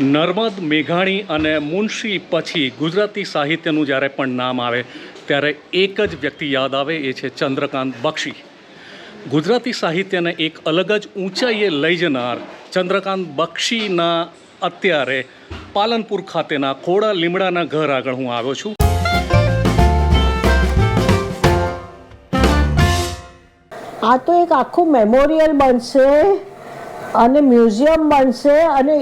નર્મદ, મેઘાણી અને મુનશી પછી ગુજરાતી સાહિત્યનું જ્યારે પણ નામ આવે, ત્યારે એક જ વ્યક્તિ યાદ આવે, એ છે ચંદ્રકાંત બક્ષી. ગુજરાતી સાહિત્યને એક અલગ જ ઊંચાઈએ લઈ જનાર ચંદ્રકાંત બક્ષીના અત્યારે પાલનપુર ખાતેના ખોડા લીમડાના ઘર આગળ હું આવ્યો છું. આ તો એક આખું મેમોરિયલ બનશે, અને મ્યુઝિયમ બનશે, અને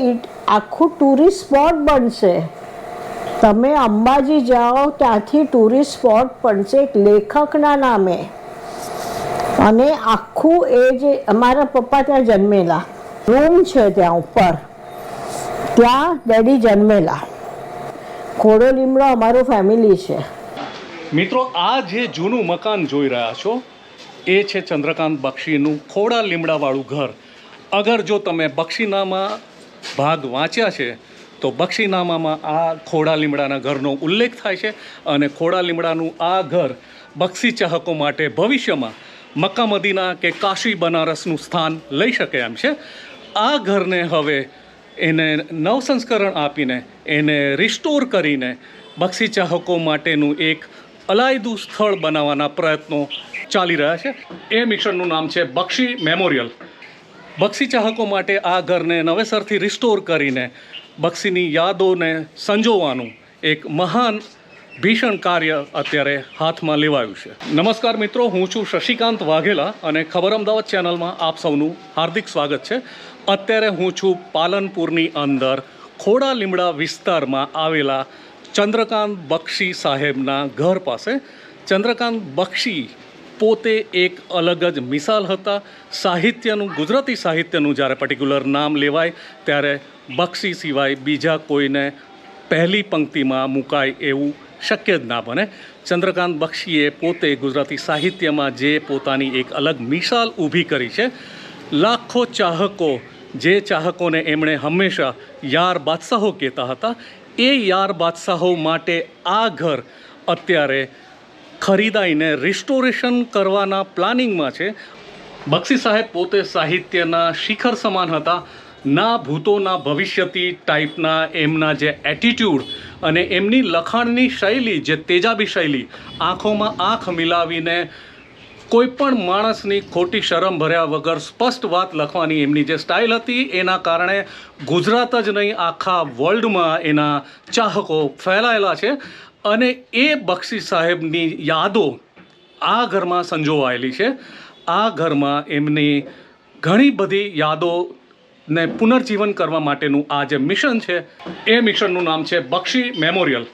આખું ટુરિસ્ટ સ્પોટ બનશે. તમે અંબાજી જાઓ ત્યાંથી ટુરિસ્ટ સ્પોટ બનશે એક લેખકના નામે. અને આખું એ જે અમારા પપ્પા ત્યાં જન્મેલા. રૂમ છે ત્યાં ઉપર. ત્યાં ડેડી જન્મેલા. ખોડો લીમડો અમારું ફેમિલી છે. મિત્રો, આ જે જૂનું મકાન જોઈ રહ્યા છો, એ છે ચંદ્રકાંત બક્ષીનું ખોડા લીમડાવાળું ઘર. અગર જો તમે બક્ષીનામા ભાગ વાંચ્યા છે, તો બક્ષીનામામાં આ ખોડા લીમડાના ઘરનો ઉલ્લેખ થાય છે અને ખોડા લીમડાનું આ ઘર બક્ષી ચાહકો માટે ભવિષ્યમાં મક્કા મદીના કે કાશી બનારસનું સ્થાન લઈ શકે એમ છે. આ ઘરને હવે એને નવસંસ્કરણ આપીને એને રિસ્ટોર કરીને બક્ષી ચાહકો માટેનું એક અલાયદું સ્થળ બનાવવાના પ્રયત્નો ચાલી રહ્યા છે. એ મિશનનું નામ છે બક્ષી મેમોરિયલ. બક્ષી ચાહકો માટે આ ઘરને નવેસરથી રિસ્ટોર કરીને બક્ષીની યાદોને સંજોવાનું એક મહાન ભીષણ કાર્ય અત્યારે હાથમાં લેવાયું છે. નમસ્કાર મિત્રો, હું છું શશિકાંત વાઘેલા અને ખબર અમદાવાદ ચેનલમાં આપ સૌનું હાર્દિક સ્વાગત છે. અત્યારે હું છું પાલનપુરની અંદર ખોડા લીમડા વિસ્તારમાં આવેલા ચંદ્રકાંત બક્ષી સાહેબના ઘર પાસે. ચંદ્રકાંત બક્ષી પોતે એક અલગ જ મિસાલ હતા. સાહિત્યનું, ગુજરાતી સાહિત્યનું જ્યારે પર્ટિક્યુલર નામ લેવાય, ત્યારે બક્ષી સિવાય બીજા કોઈને પહેલી પંક્તિમાં મુકાય એવું શક્ય જ ના બને. ચંદ્રકાંત બક્ષીએ પોતે ગુજરાતી સાહિત્યમાં જે પોતાની એક અલગ મિસાલ ઊભી કરી છે, લાખો ચાહકો, જે ચાહકોને એમણે હંમેશા યાર બાદશાહો કહેતા હતા, એ યાર બાદશાહો માટે આ ઘર અત્યારે ખરીદાઈને રિસ્ટોરેશન કરવાના પ્લાનિંગમાં છે. બક્ષી સાહેબ પોતે સાહિત્યના શિખર સમાન હતા. ના ભૂતોના ભવિષ્યથી ટાઈપના એમના જે એટીટ્યૂડ અને એમની લખાણની શૈલી, જે તેજાબી શૈલી, આંખોમાં આંખ મિલાવીને કોઈ પણ માણસની ખોટી શરમ ભર્યા વગર સ્પષ્ટ વાત લખવાની એમની જે સ્ટાઇલ હતી, એના કારણે ગુજરાત જ નહીં, આખા વર્લ્ડમાં એના ચાહકો ફેલાયેલા છે. અને એ બક્ષી સાહેબની યાદો આ ઘરમાં સંજોવાયેલી છે. આ ઘરમાં એમની ઘણી બધી યાદો ને પુનર્જીવન કરવા માટેનું આ જે મિશન છે, એ મિશનનું નામ છે બક્ષી મેમોરિયલ.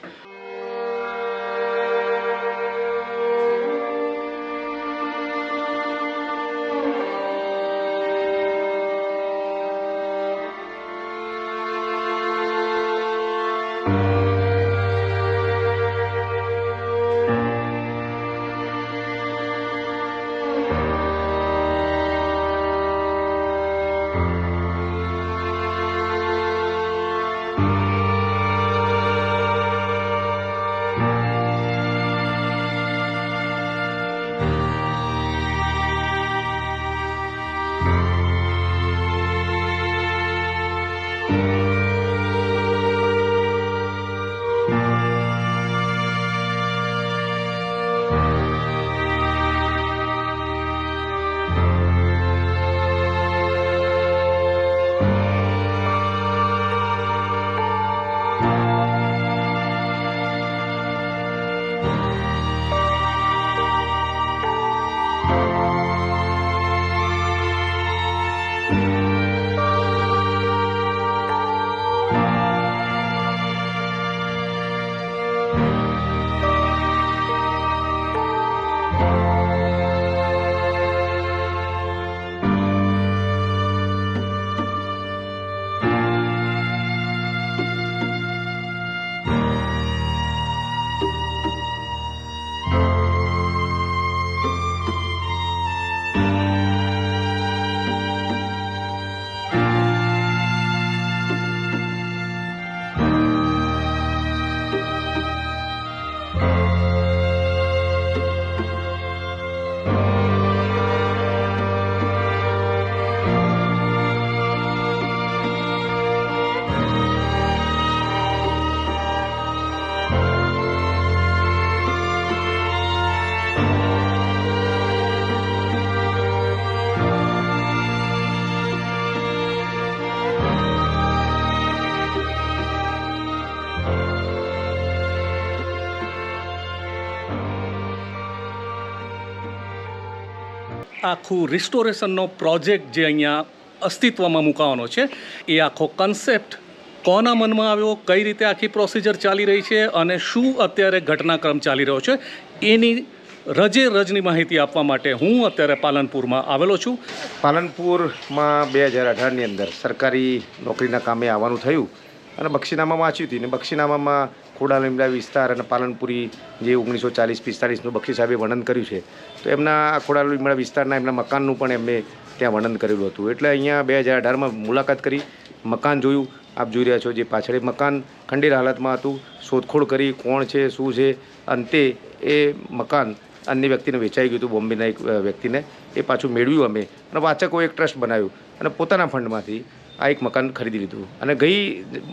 આખું રિસ્ટોરેશનનો પ્રોજેક્ટ જે અહીંયા અસ્તિત્વમાં મૂકાવાનો છે, એ આખો કન્સેપ્ટ કોના મનમાં આવ્યો, કઈ રીતે આખી પ્રોસિજર ચાલી રહી છે અને શું અત્યારે ઘટનાક્રમ ચાલી રહ્યો છે, એની રજે રજની માહિતી આપવા માટે હું અત્યારે પાલનપુરમાં આવેલો છું. પાલનપુરમાં બે હજાર અઢારની અંદર સરકારી નોકરીના કામે આવવાનું થયું અને બક્ષીનામા વાંચ્યું હતું ને, બક્ષીનામામાં ખોડા લીમડા વિસ્તાર અને પાલનપુરી જે ઓગણીસો ચાલીસ, પિસ્તાલીસનું બક્ષી સાહેબે વર્ણન કર્યું છે, તો એમના આ ખોડા લીમડા વિસ્તારના એમના મકાનનું પણ એમને ત્યાં વર્ણન કરેલું હતું. એટલે અહીંયા બે હજાર અઢારમાં મુલાકાત કરી, મકાન જોયું. આપ જોઈ રહ્યા છો જે પાછળ મકાન ખંડેર હાલતમાં હતું. શોધખોળ કરી, કોણ છે, શું છે? અંતે એ મકાન અન્ય વ્યક્તિને વેચાઈ ગયું હતું, બોમ્બેના એક વ્યક્તિને. એ પાછું મેળવ્યું અમે અને વાચકો એક ટ્રસ્ટ બનાવ્યું અને પોતાના ફંડમાંથી આ એક મકાન ખરીદી લીધું. અને ગઈ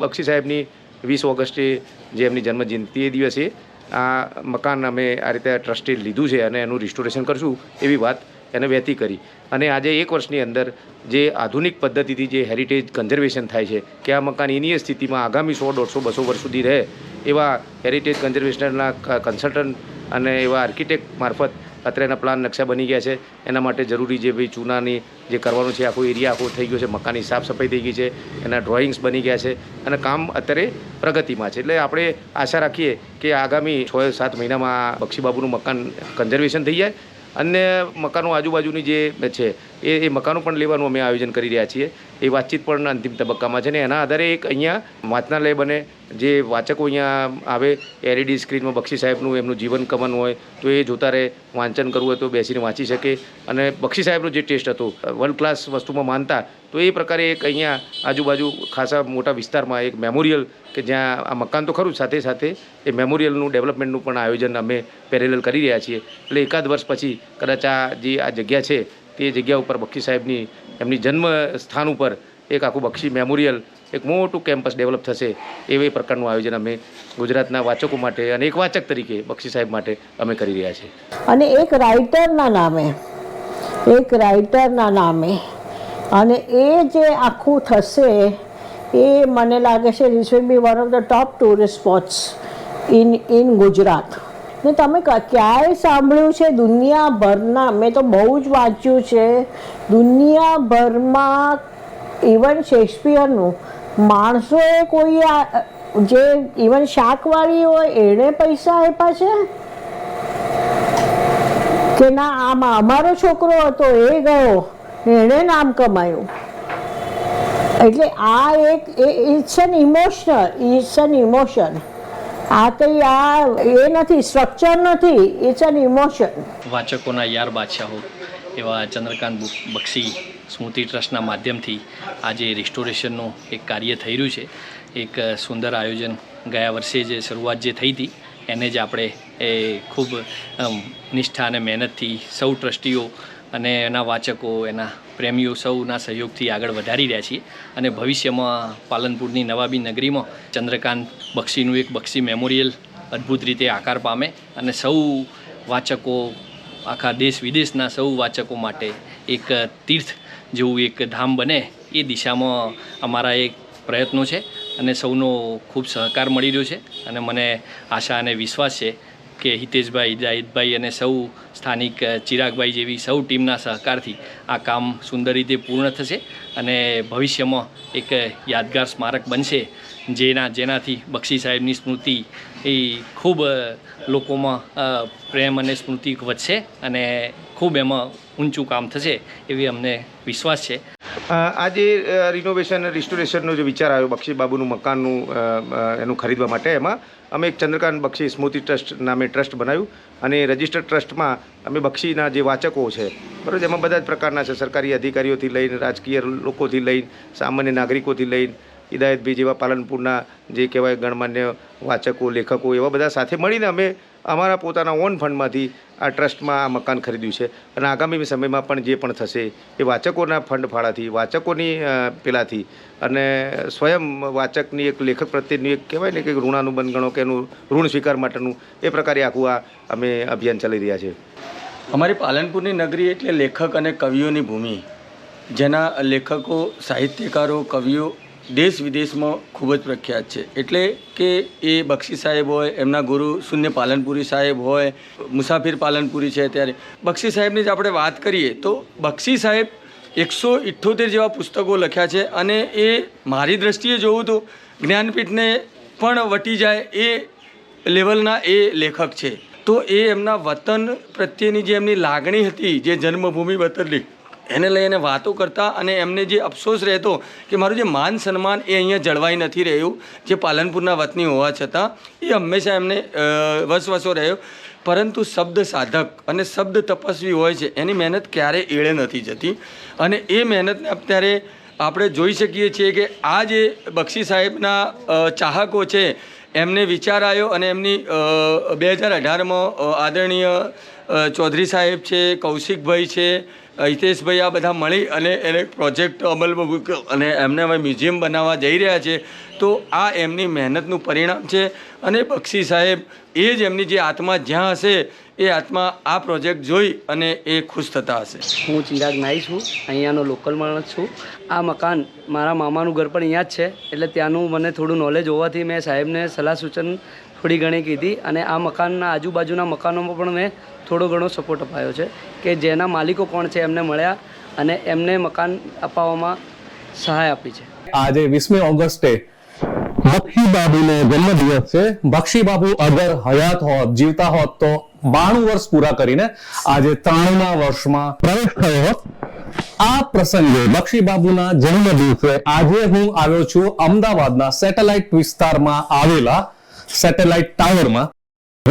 બક્ષી સાહેબની વીસ ઓગસ્ટે જે એમની જન્મજયંતિ એ દિવસે આ મકાન અમે આ રીતે ટ્રસ્ટે લીધું છે અને એનું રિસ્ટોરેશન કરશું એવી વાત એને વહેતી કરી. અને આજે એક વર્ષની અંદર જે આધુનિક પદ્ધતિથી જે હેરિટેજ કન્ઝર્વેશન થાય છે કે આ મકાન એની સ્થિતિમાં આગામી સો, દોઢસો, બસો વર્ષ સુધી રહે એવા હેરિટેજ કન્ઝર્વેશનના કન્સલ્ટન્ટ અને એવા આર્કિટેક્ટ મારફત અત્યારે એના પ્લાન નકશા બની ગયા છે. એના માટે જરૂરી જે ભાઈ ચૂનાની જે કરવાનું છે, આખો એરિયા આખો થઈ ગયો છે. મકાનની સાફ સફાઈ થઈ ગઈ છે. એના ડ્રોઈંગ્સ બની ગયા છે. અને કામ અત્યારે પ્રગતિમાં છે. એટલે આપણે આશા રાખીએ કે આગામી છ સાત મહિનામાં બક્ષીબાબુનું મકાન કન્ઝર્વેશન થઈ જાય. અને મકાનો આજુબાજુની જે છે એ એ મકાનો પણ લેવાનું અમે આયોજન કરી રહ્યા છીએ. એ વાતચીત પણ અંતિમ તબક્કામાં છે ને એના આધારે એક અહીંયા વાંચનાલય બને, જે વાચકો અહીંયા આવે, એલઈડી સ્ક્રીનમાં બક્ષી સાહેબનું એમનું જીવન કમન હોય, તો એ જોતા રહે, વાંચન કરવું હોય તો બેસીને વાંચી શકે. અને બક્ષી સાહેબનો જે ટેસ્ટ હતો, વર્લ્ડ ક્લાસ વસ્તુમાં માનતા, તો એ પ્રકારે એક અહીંયા આજુબાજુ ખાસા મોટા વિસ્તારમાં એક મેમોરિયલ કે જ્યાં આ મકાન તો ખરું સાથે સાથે, એ મેમોરિયલનું ડેવલપમેન્ટનું પણ આયોજન અમે પેરેલલ કરી રહ્યા છીએ. એટલે એકાદ વર્ષ પછી કદાચ આ જે આ જગ્યા છે તે જગ્યા ઉપર બક્ષી સાહેબની એમની જન્મ સ્થાન ઉપર એક આખું બક્ષી મેમોરિયલ, એક મોટું કેમ્પસ ડેવલપ થશે એવી પ્રકારનું આયોજન અમે ગુજરાતના વાચકો માટે અને એક વાચક તરીકે બક્ષી સાહેબ માટે અમે કરી રહ્યા છીએ. અને એક રાઇટરના નામે, એક રાઇટરના નામે. અને એ જે આખું થશે, એ મને લાગે છે this be one of the top tourist spots in in Gujarat. ને તમે ક્યાંય સાંભળ્યું છે દુનિયાભરના? મેં તો બહુ જ વાંચ્યું છે. દુનિયાભરમાં ઇવન શેક્સપિયરનું, માણસોએ કોઈ જે ઇવન શાકવાળી હોય, એણે પૈસા આપ્યા છે? કે ના, આમાં અમારો છોકરો હતો, એ ગયો, એણે નામ કમાયું. એટલે આ એક it's an emotional it's an emotion આ તો આ એ નથી સ્ટ્રક્ચર નથી ઇટ્સ એન ઇમોશન વાચકોના યાર બાદશાહો, એવા ચંદ્રકાંત બક્ષી, સ્મૃતિ ટ્રસ્ટના માધ્યમથી આજે રિસ્ટોરેશનનું એક કાર્ય થઈ રહ્યું છે. એક સુંદર આયોજન ગયા વર્ષે જે શરૂઆત જે થઈ હતી, એને જ આપણે, એ ખૂબ નિષ્ઠા અને મહેનતથી સૌ ટ્રસ્ટીઓ અને એના વાચકો, એના પ્રેમીઓ સૌના સહયોગથી આગળ વધારી રહ્યા છીએ. અને ભવિષ્યમાં પાલનપુરની નવાબી નગરીમાં ચંદ્રકાંત બક્ષીનું એક બક્ષી મેમોરિયલ અદ્ભુત રીતે આકાર પામે અને સૌ વાચકો, આખા દેશ વિદેશના સૌ વાચકો માટે એક તીર્થ જેવું એક ધામ બને એ દિશામાં અમારા એક પ્રયત્નો છે. અને સૌનો ખૂબ સહકાર મળી રહ્યો છે. અને મને આશા અને વિશ્વાસ છે કે હિતેશભાઈ, જાહિદભાઈ અને સૌ સ્થાનિક ચિરાગભાઈ જેવી સૌ ટીમના સહકારથી આ કામ સુંદર રીતે પૂર્ણ થશે અને ભવિષ્યમાં એક યાદગાર સ્મારક બનશે. જેના, જેનાથી બક્ષી સાહેબની સ્મૃતિ એ ખૂબ લોકોમાં પ્રેમ અને સ્મૃતિ વધશે અને ખૂબ એમાં ઊંચું કામ થશે એવી અમને વિશ્વાસ છે. અ, આજે રિનોવેશન રિસ્ટોરેશનનો જે વિચાર આવ્યો બક્ષી બાબુનું મકાનનું એનું ખરીદવા માટે એમાં અમે એક ચંદ્રકાંત બક્ષી સ્મૃતિ ટ્રસ્ટ નામે ટ્રસ્ટ બનાવ્યું અને રજિસ્ટર્ડ ટ્રસ્ટમાં અમે બક્ષીના જે વાચકો છે બરાબર એમાં બધા જ પ્રકારના છે સરકારી અધિકારીઓથી લઈને રાજકીય લોકોથી લઈને સામાન્ય નાગરિકોથી લઈને હિદાયતભાઈ જેવા પાલનપુરના જે કહેવાય ગણમાન્ય વાચકો, લેખકો એવા બધા સાથે મળીને અમે અમારા પોતાના ઓન ફંડમાંથી આ ટ્રસ્ટમાં આ મકાન ખરીદ્યું છે. અને આગામી સમયમાં પણ જે પણ થશે એ વાચકોના ફંડ ફાળાથી વાચકોની પેલાથી અને સ્વયં વાચકની એક લેખક પ્રત્યેની એક કહેવાય ને કે ઋણાનુબંધ ગણો કે એનું ઋણ સ્વીકાર માટેનું એ પ્રકારે આખું આ અમે અભિયાન ચલાવી રહ્યા છે. અમારી પાલનપુરની નગરી એટલે લેખક અને કવિઓની ભૂમિ. જેના લેખકો, સાહિત્યકારો, કવિઓ દેશ વિદેશમાં ખૂબ જ પ્રખ્યાત છે. એટલે કે એ બક્ષી સાહેબ હોય, એમના ગુરુ શૂન્ય પાલનપુરી સાહેબ હોય, મુસાફિર પાલનપુરી છે ત્યારે. બક્ષી સાહેબની જ આપણે વાત કરીએ તો બક્ષી સાહેબ એકસો ઇઠ્ઠોતેર જેવા પુસ્તકો લખ્યા છે અને એ મારી દ્રષ્ટિએ જોવું તો જ્ઞાનપીઠને પણ વટી જાય એ લેવલના એ લેખક છે. તો એ એમના વતન પ્રત્યેની જે એમની લાગણી હતી, જે જન્મભૂમિ વતનની એને લઈને વાતો કરતા અને એમને જે અફસોસ રહેતો કે મારું જે માન સન્માન એ અહીંયા જળવાઈ નથી રહ્યું, જે પાલનપુરના વતની હોવા છતાં, એ હંમેશા એમને વસવસો રહ્યો. પરંતુ શબ્દ સાધક અને શબ્દ તપસ્વી હોય છે, એની મહેનત ક્યારે એળે નથી જતી. અને એ મહેનતને અત્યારે આપણે જોઈ શકીએ છીએ કે આ જે બક્ષી સાહેબના ચાહકો છે, એમને વિચાર આવ્યો અને એમની બે હજાર અઢારમાં આદરણીય ચૌધરી સાહેબ છે, કૌશિકભાઈ છે હિતેશભાઈ આ બધા મળી અને એને પ્રોજેક્ટ અમલમાં અને એમને હવે મ્યુઝિયમ બનાવવા જઈ રહ્યા છે. તો આ એમની મહેનતનું પરિણામ છે અને બક્ષી સાહેબ, એ જ એમની જે આત્મા જ્યાં હશે, એ આત્મા આ પ્રોજેક્ટ જોઈ અને એ ખુશ થતા હશે. હું ચિરાગ નાઈ છું, અહીંયાનો લોકલ માણસ છું. આ મકાન મારા મામાનું ઘર પણ અહીંયા જ છે, એટલે ત્યાંનું મને થોડું નોલેજ હોવાથી મેં સાહેબને સલાહ સૂચન થોડી ઘણી કીધી અને આ મકાનના આજુબાજુના મકાનોમાં પણ મેં થોડો ઘણો સપોર્ટ અપાયો છે કે જેના માલિકો કોણ છે એમને મળ્યા અને એમને મકાન અપાવવામાં સહાય આપી છે. આજે વીસમી ઓગસ્ટે બક્ષી બાબુનો જન્મદિવસ છે. બક્ષી બાબુ અગર હયાત હોત, જીવતા હોત તો બાણું વર્ષ પૂરા કરીને આજે ત્રાણુંમા વર્ષમાં પ્રવેશ થયો હોત. આ પ્રસંગે બક્ષી બાબુના જન્મ દિવસે આજે હું આવ્યો છું અમદાવાદના સેટેલાઇટ વિસ્તારમાં આવેલા સેટેલાઇટ ટાવરમાં.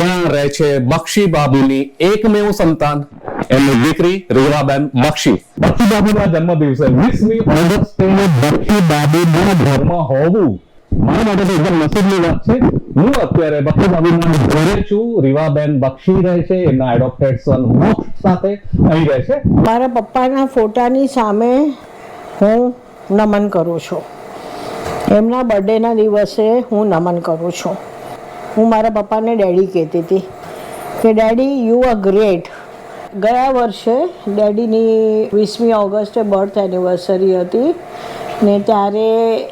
રહે છે બક્ષી બાબુની એકમેવ સંતાન. એમની દીકરી રીવાબેન બક્ષી. બક્ષી બાબુના જન્મ દિવસે વીસમી ઓગસ્ટે બક્ષી બાબુના ઘરમાં હોવું. મારા માટે એકદમ નસીબની વાત છે. હું અત્યારે બક્ષી બાબુના ઘરે છું. રીવાબેન બક્ષી રહે છે. એમના એડોપ્ટેડ સન મોક્ષ સાથે અહીં રહે છે. મારા પપ્પાના ફોટાની સામે હું નમન કરું છું. એમના બર્થડેના દિવસે હું નમન કરું છું. હું મારા પપ્પાને ડેડી કહેતી હતી કે, ડેડી યુ આર ગ્રેટ ગયા વર્ષે ડેડીની વીસમી ઓગસ્ટે બર્થ એનિવર્સરી હતી ને ત્યારે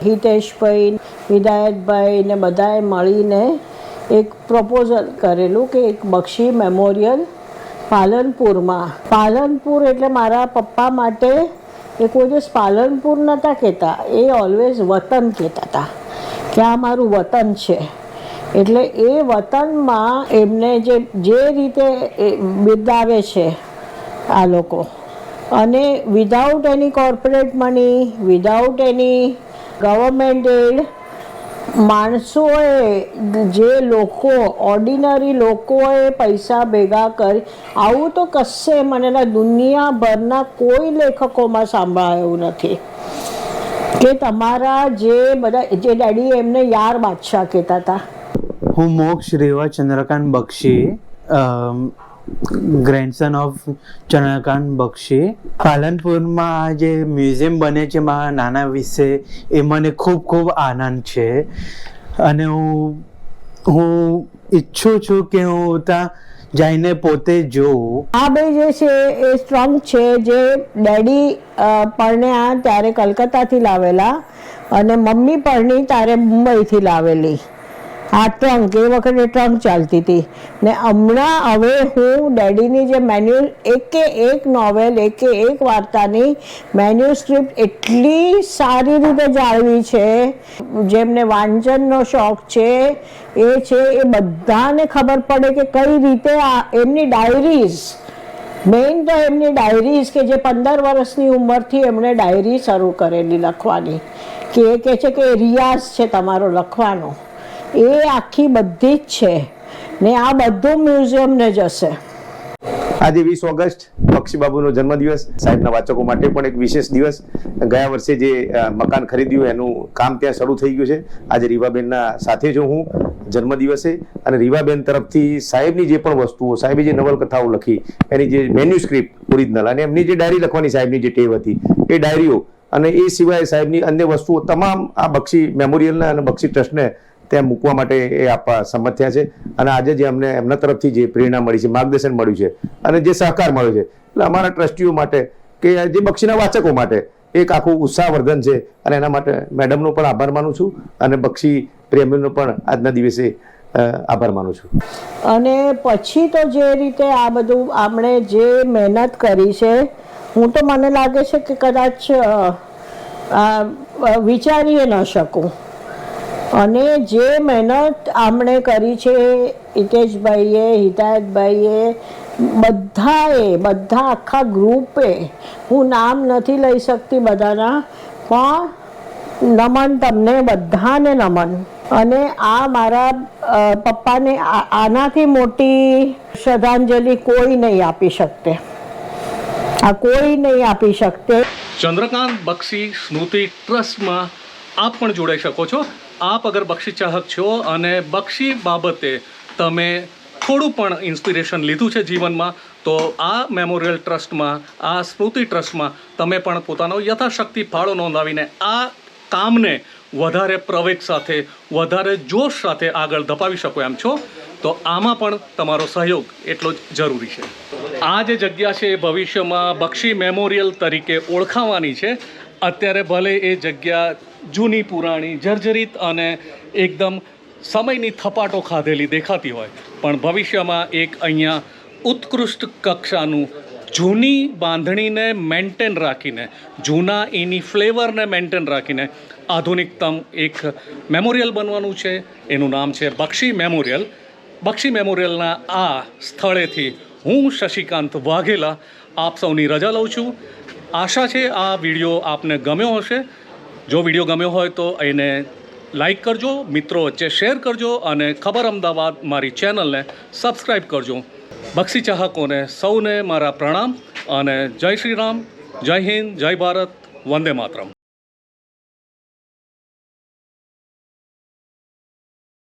હિતેશભાઈ વિદાયતભાઈ ને બધાએ મળીને એક પ્રપોઝલ કરેલું કે એક બક્ષી મેમોરિયલ પાલનપુરમાં. પાલનપુર એટલે મારા પપ્પા માટે એ કોઈ દિવસ પાલનપુર નહોતા કહેતા, એ ઓલવેઝ વતન કહેતા હતા કે આ મારું વતન છે. એટલે એ વતનમાં એમને જે જે રીતે બિરદાવે છે આ લોકો. અને without any corporate money without any government aid માણસોએ જે લોકો ઓર્ડિનરી લોકોએ પૈસા ભેગા કરી, આવું તો કશે મને દુનિયાભરના કોઈ લેખકોમાં સાંભળાયું નથી. કે તમારા જે બધા, જે ડેડી એમને યાર બાદશાહ કહેતા હતા. હું મોક્ષ રેવા ચંદ્રકાંત બક્ષી ગ્રેન્ડસન ઓફ ચંદ્રકાંત બક્ષી. પાલનપુરમાં જે મ્યુઝિયમ બને છે મારા નાના વિશે, એ મને ખૂબ ખૂબ આનંદ છે. અને હું હું ઈચ્છું છું કે હું ત્યાં જઈને પોતે જોઉં. આ બે જે છે, એ સ્ટ્રોંગ છે. જે ડેડી પરણ્યા ત્યારે કલકત્તાથી લાવેલા અને મમ્મી પરણી ત્યારે મુંબઈથી લાવેલી. આ ટ્રંક, એ વખતે ટ્રંક ચાલતી હતી. ને હમણાં હવે હું ડેડીની જે મેન્યુ એકે એક નોવેલ, એકે એક વાર્તાની મેન્યુસ્ક્રિપ્ટ એટલી સારી રીતે જાળવી છે, જેમને વાંચનનો શોખ છે, એ છે, એ બધાને ખબર પડે કે કઈ રીતે આ એમની ડાયરીઝ મેઇન તો એમની ડાયરીઝ કે જે પંદર વર્ષની ઉંમરથી એમણે ડાયરી શરૂ કરેલી લખવાની, કે એ કહે છે કે રિયાઝ છે તમારો લખવાનો. એ આખી બધી જ છે. ને આ બધું મ્યુઝિયમને જશે આજે વીસ ઓગસ્ટ બક્ષીબાબુનો જન્મદિવસ. સાહેબના વાચકો માટે પણ એક વિશેષ દિવસ. ગયા વર્ષે જે મકાન ખરીદ્યું, એનું કામ ત્યાં શરૂ થઈ ગયું છે. આજે રીવાબેનના સાથે જો હું જન્મદિવસે અને રીવાબેન તરફથી સાહેબની જે પણ વસ્તુઓ, સાહેબે જે નવલકથાઓ લખી, એની જે મેન્યુસ્ક્રિપ્ટ ઓરિજિનલ અને એમની જે ડાયરી લખવાની સાહેબની જે ટેવ હતી, એ ડાયરીઓ અને એ સિવાય સાહેબની અન્ય વસ્તુઓ તમામ આ બક્ષી મેમોરિયલના અને બક્ષી ટ્રસ્ટને ત્યાં મૂકવા માટે એ આપવા સંમત થયા છે. અને આજે જે અમને એમના તરફથી જે પ્રેરણા મળી છે, માર્ગદર્શન મળ્યું છે અને જે સહકાર મળ્યો છે. એટલે અમારા ટ્રસ્ટીઓ માટે કે જે બક્ષીના વાચકો માટે એક આખું ઉત્સાહવર્ધન છે અને એના માટે મેડમનો પણ આભાર માનું છું અને બક્ષી પ્રેમીનો પણ આજના દિવસે આભાર માનું છું. અને પછી તો જે રીતે આ બધું આપણે જે મહેનત કરી છે, હું તો મને લાગે છે કે કદાચ વિચારીએ ન શકું. અને જે મહેનત આમણે કરી છે, હિતેશભાઈએ, હિતાયતભાઈએ, બધાએ, બધા આખા ગ્રુપે, હું નામ નથી લઈ શકતી બધાના, પણ નમન તમને, બધાને નમન. અને આ મારા પપ્પાને આનાથી મોટી શ્રદ્ધાંજલિ કોઈ નહીં આપી શકતે. આ કોઈ નહીં આપી શકતે. ચંદ્રકાંત બક્ષી સ્મૃતિ ટ્રસ્ટમાં આપ પણ જોડાઈ શકો છો. આપ અગર બક્ષી ચાહક છો અને બક્ષી બાબતે તમે થોડું પણ ઇન્સ્પિરેશન લીધું છે જીવનમાં, તો આ મેમોરિયલ ટ્રસ્ટમાં આ સ્મૃતિ ટ્રસ્ટમાં તમે પણ પોતાનો યથાશક્તિ ફાળો નોંધાવીને આ કામને વધારે પ્રવેગ સાથે, વધારે જોશ સાથે આગળ ધપાવી શકો એમ છો, તો આમાં પણ તમારો સહયોગ એટલો જ જરૂરી છે. આ જે જગ્યા છે એ ભવિષ્યમાં બક્ષી મેમોરિયલ તરીકે ઓળખાવાની છે. અત્યારે ભલે એ જગ્યા જૂની પુરાણી, જર્જરિત અને એકદમ સમયની થપાટો ખાધેલી દેખાતી હોય. પણ ભવિષ્યમાં એક અહીંયા ઉત્કૃષ્ટ કક્ષાનું જૂની બાંધણીને મેન્ટેન રાખીને, જૂના એની ફ્લેવરને મેન્ટેન રાખીને આધુનિકતમ એક મેમોરિયલ બનવાનું છે. એનું નામ છે બક્ષી મેમોરિયલ. બક્ષી મેમોરિયલના આ સ્થળેથી હું શશિકાંત વાઘેલા આપ સૌની રજા લઉં છું. આશા છે આ વીડિયો આપને ગમ્યો હશે. જો વીડિયો ગમ્યો હોય તો એને લાઈક કરજો, મિત્રો વચ્ચે શેર કરજો અને ખબર અમદાવાદ મારી ચેનલને સબસ્ક્રાઈબ કરજો. બક્ષી ચાહકોને સૌને મારા પ્રણામ અને જય શ્રી રામ, જય હિન્દ, જય ભારત, વંદે માતરમ.